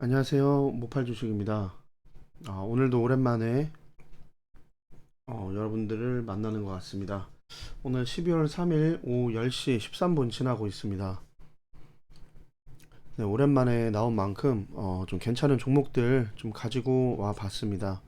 안녕하세요. 모팔 주식입니다. 아, 오늘도 오랜만에 어, 여러분들을 만나는 것 같습니다. 오늘 12월 3일 오후 10시 13분 지나고 있습니다. 네, 오랜만에 나온 만큼 어, 좀 괜찮은 종목들 좀 가지고 와 봤습니다.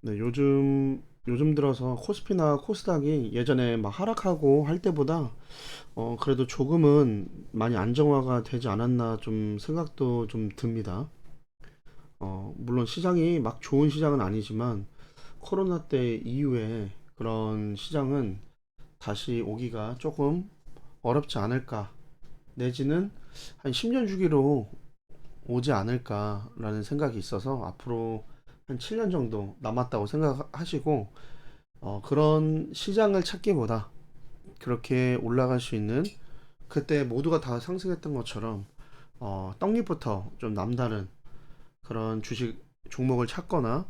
네, 요즘 요즘 들어서 코스피나 코스닥이 예전에 막 하락하고 할 때보다 어, 그래도 조금은 많이 안정화가 되지 않았나 좀 생각도 좀 듭니다. 어, 물론 시장이 막 좋은 시장은 아니지만 코로나 때 이후에 그런 시장은 다시 오기가 조금 어렵지 않을까 내지는 한 10년 주기로 오지 않을까라는 생각이 있어서 앞으로 한 7년 정도 남았다고 생각하시고 어, 그런 시장을 찾기보다 그렇게 올라갈 수 있는 그때 모두가 다 상승했던 것처럼 어, 떡잎부터 좀 남다른 그런 주식 종목을 찾거나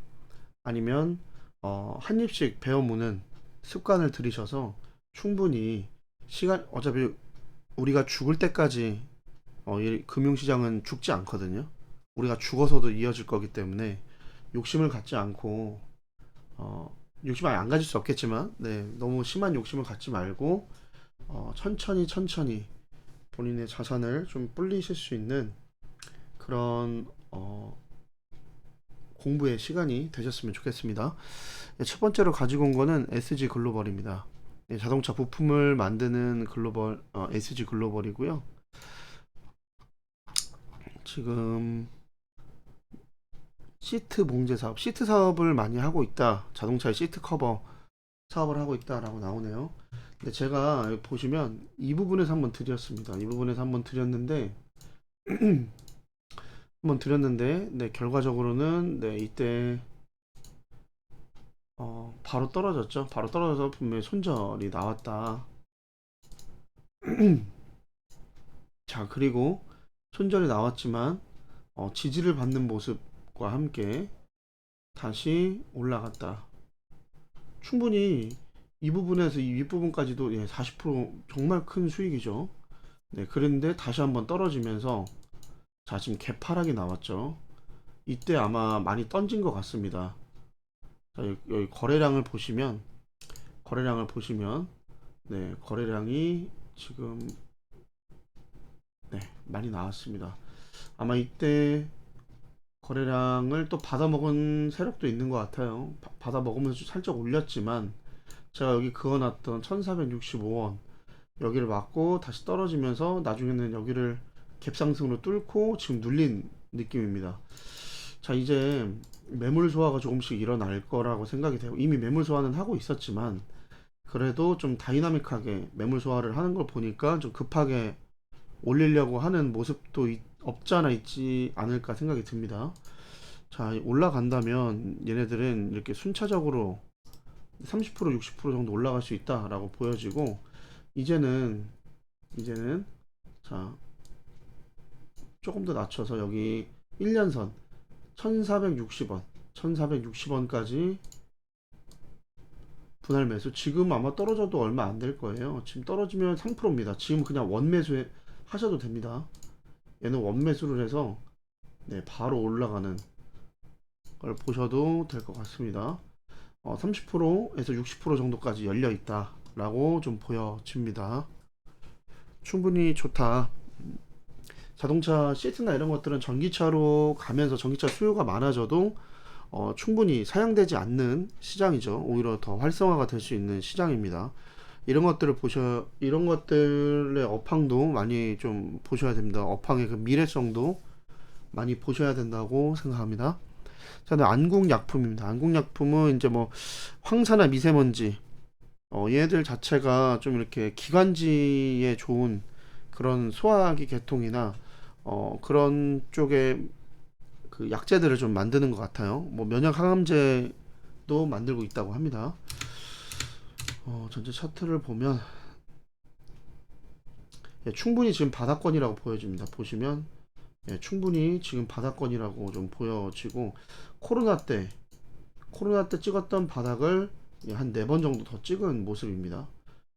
아니면 어, 한 입씩 베어 무는 습관을 들이셔서 충분히 시간 어차피 우리가 죽을 때까지 어, 이 금융시장은 죽지 않거든요. 우리가 죽어서도 이어질 거기 때문에 욕심을 갖지 않고 어, 욕심 아예 안 가질 수 없겠지만 네, 너무 심한 욕심을 갖지 말고 어, 천천히 천천히 본인의 자산을 좀 불리실 수 있는 그런 어, 공부의 시간이 되셨으면 좋겠습니다. 네, 첫 번째로 가지고 온 거는 SG 글로벌입니다. 네, 자동차 부품을 만드는 글로벌 어, SG 글로벌이고요. 지금 시트 봉제 사업, 시트 사업을 많이 하고 있다. 자동차의 시트 커버 사업을 하고 있다라고 나오네요. 근데 제가 보시면 이 부분에서 한번 드렸습니다. 이 부분에서 한번 드렸는데 한번 드렸는데 네 결과적으로는 네 이때 어 바로 떨어졌죠. 바로 떨어져서 분명히 손절이 나왔다. 자 그리고 손절이 나왔지만 어, 지지를 받는 모습 과 함께 다시 올라갔다. 충분히 이 부분에서 이 윗부분까지도 예, 40% 정말 큰 수익이죠. 네, 그런데 다시 한번 떨어지면서 자, 지금 개파락이 나왔죠. 이때 아마 많이 던진 것 같습니다. 자, 여기, 거래량을 보시면 거래량을 보시면 네, 거래량이 지금 네, 많이 나왔습니다. 아마 이때 거래량을 또 받아먹은 세력도 있는 것 같아요. 바- 받아먹으면서 살짝 올렸지만 제가 여기 그어놨던 1465원 여기를 맞고 다시 떨어지면서 나중에는 여기를 갭상승으로 뚫고 지금 눌린 느낌입니다. 자 이제 매물 소화가 조금씩 일어날 거라고 생각이 돼요. 이미 매물 소화는 하고 있었지만 그래도 좀 다이나믹하게 매물 소화를 하는 걸 보니까 좀 급하게 올리려고 하는 모습도 있- 없지 않아 있지 않을까 생각이 듭니다. 자, 올라간다면 얘네들은 이렇게 순차적으로 30% 60% 정도 올라갈 수 있다라고 보여지고 이제는 이제는 자 조금 더 낮춰서 여기 1년선 1460원 1460원까지 분할 매수. 지금 아마 떨어져도 얼마 안 될 거예요. 지금 떨어지면 3%입니다. 지금 그냥 원 매수 하셔도 됩니다 얘는 원매수를 해서 네 바로 올라가는 걸 보셔도 될 것 같습니다 어, 30%에서 60% 정도까지 열려 있다 라고 좀 보여집니다. 충분히 좋다. 자동차 시트나 이런 것들은 전기차로 가면서 전기차 수요가 많아져도 어, 충분히 사용되지 않는 시장이죠. 오히려 더 활성화가 될 수 있는 시장입니다. 이런 것들을 보셔 이런 것들의 업황도 많이 좀 보셔야 됩니다. 업황의 그 미래성도 많이 보셔야 된다고 생각합니다. 자, 네, 안국약품입니다. 안국약품은 이제 뭐 황사나 미세먼지, 어, 얘들 자체가 좀 이렇게 기관지에 좋은 그런 소화기 계통이나 어, 그런 쪽에 그 약재들을 좀 만드는 것 같아요. 뭐 면역 항암제도 만들고 있다고 합니다. 어, 전체 차트를 보면 예, 충분히 지금 바닥권이라고 보여집니다. 보시면 예, 충분히 지금 바닥권이라고 좀 보여지고 코로나 때 코로나 때 찍었던 바닥을 한네 번 정도 더 찍은 모습입니다.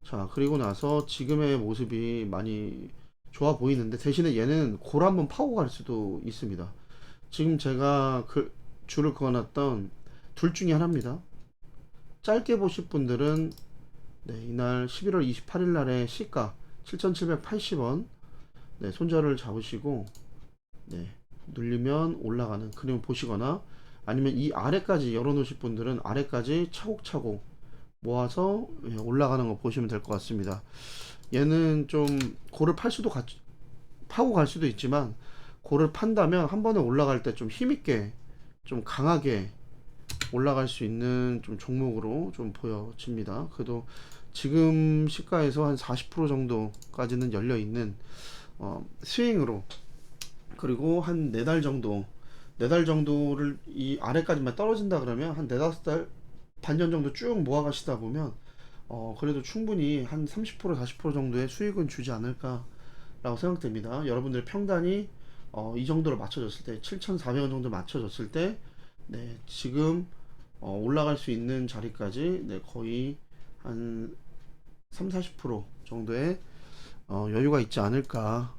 자, 그리고 나서 지금의 모습이 많이 좋아 보이는데 대신에 얘는 골 한번 파고 갈 수도 있습니다. 지금 제가 그 줄을 그어놨던 둘 중에 하나입니다. 짧게 보실 분들은 네, 이날 11월 28일 날에 시가 7,780원 네, 손절을 잡으시고 네, 눌리면 올라가는 그림 보시거나 아니면 이 아래까지 열어놓으실 분들은 아래까지 차곡차곡 모아서 예, 올라가는 거 보시면 될 것 같습니다. 얘는 좀 고를 팔 수도 가, 파고 갈 수도 있지만 고를 판다면 한 번에 올라갈 때 좀 힘있게 좀 강하게 올라갈 수 있는 좀 종목으로 좀 보여집니다. 그래도 지금 시가에서 한 40% 정도까지는 열려 있는 어, 스윙으로 그리고 한 네 달 정도 네 달 정도를 이 아래까지만 떨어진다 그러면 한 네다섯 달 반년 정도 쭉 모아 가시다 보면 어 그래도 충분히 한 30% 40% 정도의 수익은 주지 않을까라고 생각됩니다. 여러분들 평단이 어, 이 정도로 맞춰졌을 때 7,400원 정도 맞춰졌을 때 네, 지금 어, 올라갈 수 있는 자리까지 네, 거의 한 3, 40% 정도의 어, 여유가 있지 않을까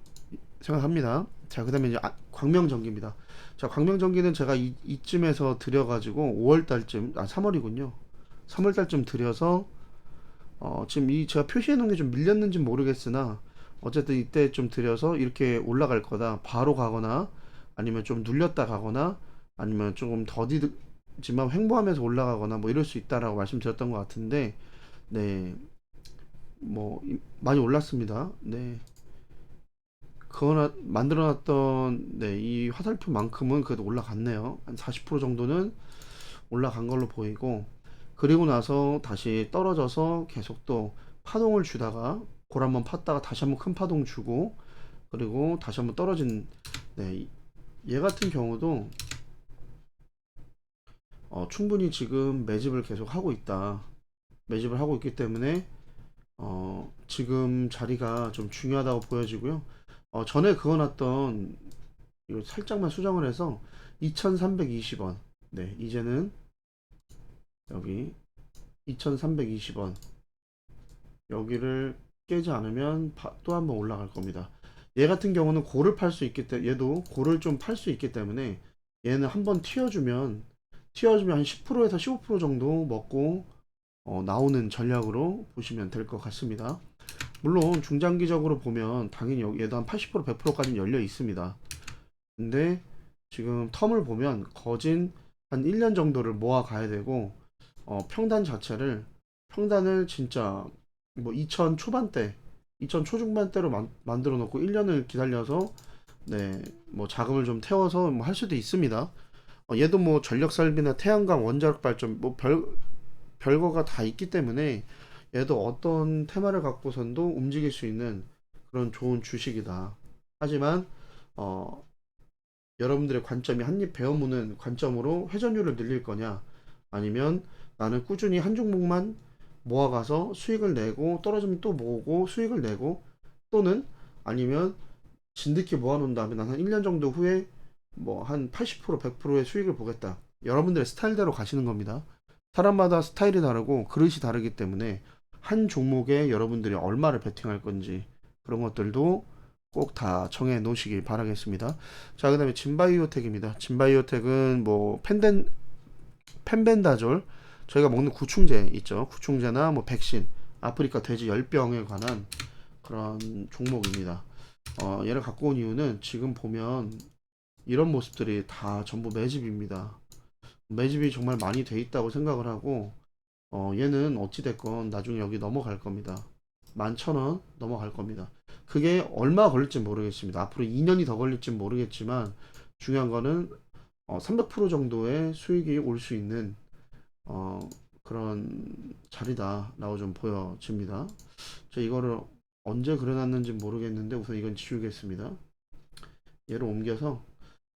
생각합니다. 자, 그 다음에 이제 아, 광명전기입니다. 자, 광명전기는 제가 이, 이쯤에서 드려가지고 5월 달쯤, 아, 3월이군요. 3월 달쯤 드려서, 어, 지금 이 제가 표시해 놓은 게 좀 밀렸는지 모르겠으나, 어쨌든 이때 좀 드려서 이렇게 올라갈 거다. 바로 가거나, 아니면 좀 눌렸다 가거나, 아니면 조금 더디지만 횡보하면서 올라가거나, 뭐 이럴 수 있다라고 말씀드렸던 것 같은데, 네. 뭐, 이- 많이 올랐습니다. 네. 그거나 만들어놨던 네, 이 화살표만큼은 그래도 올라갔네요. 한 40% 정도는 올라간 걸로 보이고 그리고 나서 다시 떨어져서 계속 또 파동을 주다가 골 한번 팠다가 다시 한번 큰 파동 주고 그리고 다시 한번 떨어진 네, 얘 같은 경우도 어, 충분히 지금 매집을 계속 하고 있다. 매집을 하고 있기 때문에 어, 지금 자리가 좀 중요하다고 보여지고요. 어, 전에 그어놨던 이거 살짝만 수정을 해서 2320원. 네, 이제는 여기 2320원. 여기를 깨지 않으면 또 한번 올라갈 겁니다. 얘 같은 경우는 고를 팔 수 있기 때문에 얘도 고를 좀 팔 수 있기 때문에 얘는 한번 튀어주면 튀어주면 한 10%에서 15% 정도 먹고 어, 나오는 전략으로 보시면 될 것 같습니다. 물론 중장기적으로 보면 당연히 여기 얘도 한 80% 100%까지는 열려 있습니다. 근데 지금 텀을 보면 거진 한 1년 정도를 모아 가야 되고 어, 평단 자체를 평단을 진짜 뭐 2000 초반대 2000 초중반대로 만, 만들어 놓고 1년을 기다려서 네 뭐 자금을 좀 태워서 뭐 할 수도 있습니다. 어, 얘도 뭐 전력 설비나 태양광 원자력 발전 뭐 별 별거가 다 있기 때문에 얘도 어떤 테마를 갖고선도 움직일 수 있는 그런 좋은 주식이다. 하지만 어, 여러분들의 관점이 한입 베어무는 관점으로 회전율을 늘릴 거냐 아니면 나는 꾸준히 한 종목만 모아가서 수익을 내고 떨어지면 또 모으고 수익을 내고 또는 아니면 진득히 모아놓은 다음에 난 한 1년 정도 후에 뭐 한 80% 100%의 수익을 보겠다. 여러분들의 스타일대로 가시는 겁니다. 사람마다 스타일이 다르고 그릇이 다르기 때문에 한 종목에 여러분들이 얼마를 베팅할 건지 그런 것들도 꼭 다 정해 놓으시길 바라겠습니다. 자, 그 다음에 진바이오텍입니다. 진바이오텍은 뭐 펜덴, 펜벤다졸, 저희가 먹는 구충제 있죠. 구충제나 뭐 백신, 아프리카 돼지 열병에 관한 그런 종목입니다. 어, 얘를 갖고 온 이유는 지금 보면 이런 모습들이 다 전부 매집입니다. 매집이 정말 많이 돼 있다고 생각을 하고 어, 얘는 어찌됐건 나중에 여기 넘어갈 겁니다. 11,000원 넘어갈 겁니다. 그게 얼마 걸릴지 모르겠습니다. 앞으로 2년이 더 걸릴지 모르겠지만 중요한 거는 어, 300% 정도의 수익이 올 수 있는 어, 그런 자리다라고 좀 보여집니다. 저 이거를 언제 그려놨는지 모르겠는데 우선 이건 지우겠습니다. 얘를 옮겨서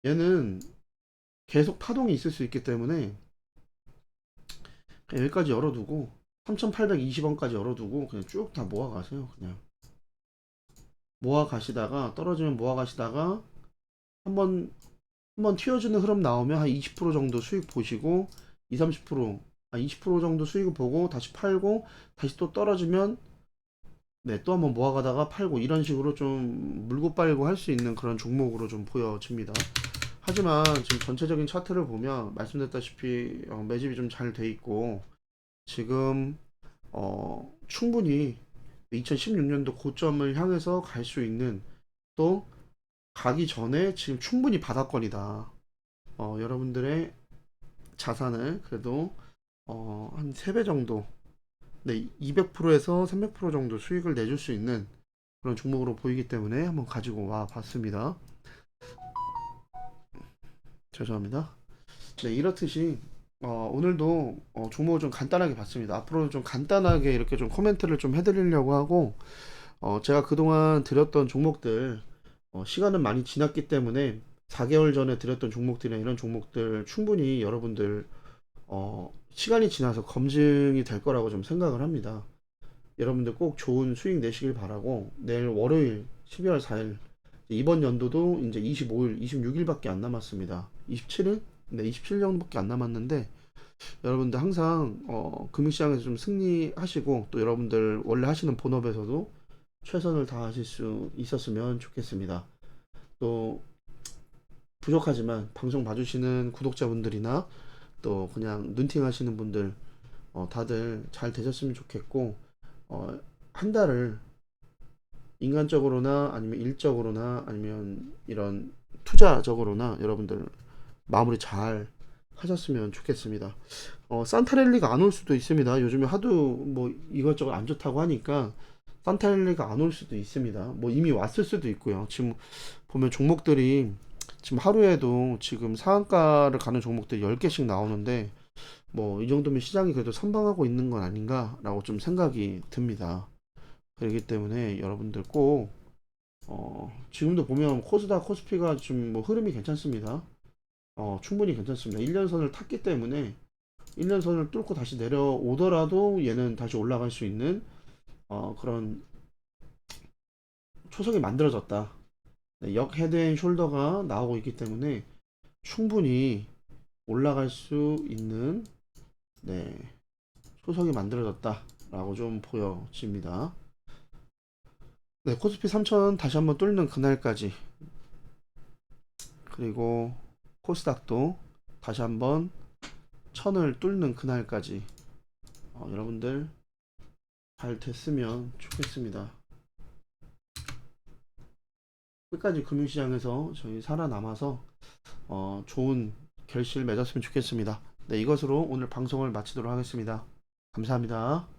얘는 계속 파동이 있을 수 있기 때문에 여기까지 열어두고 3,820원까지 열어두고 그냥 쭉 다 모아가세요. 그냥 모아가시다가 떨어지면 모아가시다가 한번 한번 튀어주는 흐름 나오면 한 20% 정도 수익 보시고 2, 30% 아, 20% 정도 수익을 보고 다시 팔고 다시 또 떨어지면 네, 또 한번 모아가다가 팔고 이런 식으로 좀 물고 빨고 할 수 있는 그런 종목으로 좀 보여집니다. 하지만 지금 전체적인 차트를 보면 말씀드렸다시피 어, 매집이 좀 잘 돼 있고 지금 어, 충분히 2016년도 고점을 향해서 갈 수 있는 또 가기 전에 지금 충분히 바닥권이다. 어, 여러분들의 자산을 그래도 어, 한 3배 정도 네, 200%에서 300% 정도 수익을 내줄 수 있는 그런 종목으로 보이기 때문에 한번 가지고 와 봤습니다. 죄송합니다. 네, 이렇듯이 어, 오늘도 어, 종목을 좀 간단하게 봤습니다. 앞으로는 좀 간단하게 이렇게 좀 코멘트를 좀 해드리려고 하고 어, 제가 그동안 드렸던 종목들 어, 시간은 많이 지났기 때문에 4개월 전에 드렸던 종목들이나 이런 종목들 충분히 여러분들 어, 시간이 지나서 검증이 될 거라고 좀 생각을 합니다. 여러분들 꼭 좋은 수익 내시길 바라고 내일 월요일 12월 4일 이번 연도도 이제 25일, 26일밖에 안 남았습니다. 27일? 네, 27일 정도밖에 안 남았는데 여러분들 항상 어, 금융시장에서 좀 승리하시고 또 여러분들 원래 하시는 본업에서도 최선을 다하실 수 있었으면 좋겠습니다. 또 부족하지만 방송 봐주시는 구독자분들이나 또 그냥 눈팅 하시는 분들 어, 다들 잘 되셨으면 좋겠고 어, 한 달을 인간적으로나 아니면 일적으로나 아니면 이런 투자적으로나 여러분들 마무리 잘 하셨으면 좋겠습니다. 어, 산타랠리가 안 올 수도 있습니다. 요즘에 하도 뭐 이것저것 안 좋다고 하니까 산타랠리가 안 올 수도 있습니다. 뭐 이미 왔을 수도 있고요. 지금 보면 종목들이 지금 하루에도 지금 상한가를 가는 종목들이 10개씩 나오는데 뭐 이 정도면 시장이 그래도 선방하고 있는 건 아닌가라고 좀 생각이 듭니다. 그렇기 때문에 여러분들 꼭 어, 지금도 보면 코스닥, 코스피가 좀뭐 흐름이 괜찮습니다. 어, 충분히 괜찮습니다. 1년선을 탔기 때문에 1년선을 뚫고 다시 내려오더라도 얘는 다시 올라갈 수 있는 어, 그런 초석이 만들어졌다. 네, 역 헤드앤 숄더가 나오고 있기 때문에 충분히 올라갈 수 있는 네, 초석이 만들어졌다라고 좀 보여집니다. 네, 코스피 3000 다시 한번 뚫는 그날까지 그리고 코스닥도 다시 한번 1000을 뚫는 그날까지 어, 여러분들 잘 됐으면 좋겠습니다. 끝까지 금융시장에서 저희 살아남아서 어, 좋은 결실 맺었으면 좋겠습니다. 네, 이것으로 오늘 방송을 마치도록 하겠습니다. 감사합니다.